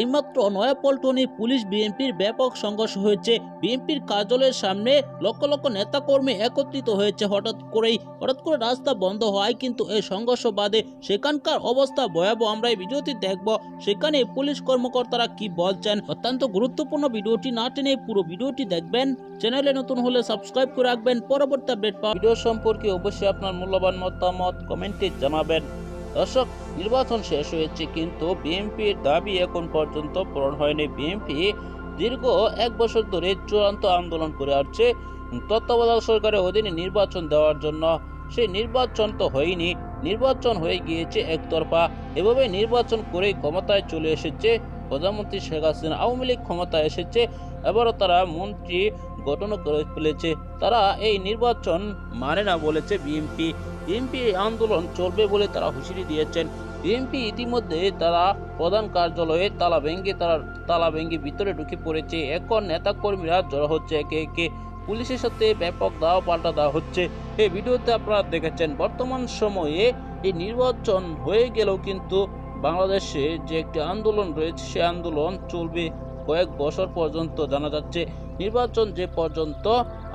এইমাত্র নয়াপল্টনে পুলিশ বিএনপির ব্যাপক সংঘর্ষ হয়েছে। বিএনপির কার্যালয়ের সামনে লক্ষ লক্ষ নেতাকর্মী একত্রিত হয়েছে হঠাৎ করেই। হঠাৎ করে রাস্তা বন্ধ হয় কিন্তু এই সংঘর্ষ বাদে সেখানকার অবস্থা ভয়াবহ। আমরা এই ভিডিওটি দেখব। সেখানে পুলিশ কর্মকর্তারা কি বলছেন? অত্যন্ত গুরুত্বপূর্ণ ভিডিওটি না টেনে পুরো ভিডিওটি দেখবেন। চ্যানেলে নতুন হলে সাবস্ক্রাইব করে রাখবেন। পরবর্তী আপডেট পাওয়া ভিডিও সম্পর্কে অবশ্যই আপনার মূল্যবান মতামত কমেন্টে জানাবেন। দর্শক, নির্বাচন শেষ হয়েছে কিন্তু বিএনপির দাবি এখন পর্যন্ত পূরণ হয়নি। বিএনপি দীর্ঘ এক বছর ধরে চূড়ান্ত আন্দোলন করে আসছে। তত্ত্বাবধায়ক সরকারের অধীনে নির্বাচন দেওয়ার জন্য। সেই নির্বাচন তো হয়নি। নির্বাচন হয়ে গিয়েছে একতরফা। এভাবে নির্বাচন করে ক্ষমতায় চলে এসেছে প্রধানমন্ত্রী শেখ হাসিনা। আওয়ামী লীগ ক্ষমতায় এসেছে। এবারও তারা মন্ত্রী গঠন করে ফেলেছে। তারা এই নির্বাচন মানে না বলেছে বিএনপি বিএনপি আন্দোলন চলবে বলে তারা হুঁশিয়ারি দিয়েছেন। বিএনপি ইতিমধ্যে তারা প্রধান কার্যালয়ে তালা ভেঙে তারা তালা ভেঙে ভিতরে ঢুকে পড়েছে। এখন নেতাকর্মীরা জড়ো হচ্ছে একে একে। পুলিশের সাথে ব্যাপক দাওয়া পাল্টা দেওয়া হচ্ছে। এই ভিডিওতে আপনারা দেখেছেন, বর্তমান সময়ে এই নির্বাচন হয়ে গেলেও কিন্তু বাংলাদেশে যে একটি আন্দোলন রয়েছে, সে আন্দোলন চলবে কয়েক বছর পর্যন্ত জানা যাচ্ছে, নির্বাচন যে পর্যন্ত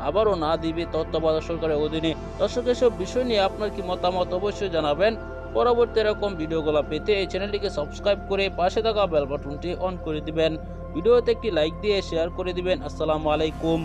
আবারও না দিবে তত্ত্বাবধায়ক সরকারের অধীনে। দর্শক, এসব বিষয় নিয়ে আপনার কি মতামত অবশ্যই জানাবেন। পরবর্তী এরকম ভিডিওগুলো পেতে এই চ্যানেলটিকে সাবস্ক্রাইব করে পাশে থাকা বেল বাটনটি অন করে দিবেন। ভিডিওতে একটি লাইক দিয়ে শেয়ার করে দিবেন। আসসালামু আলাইকুম।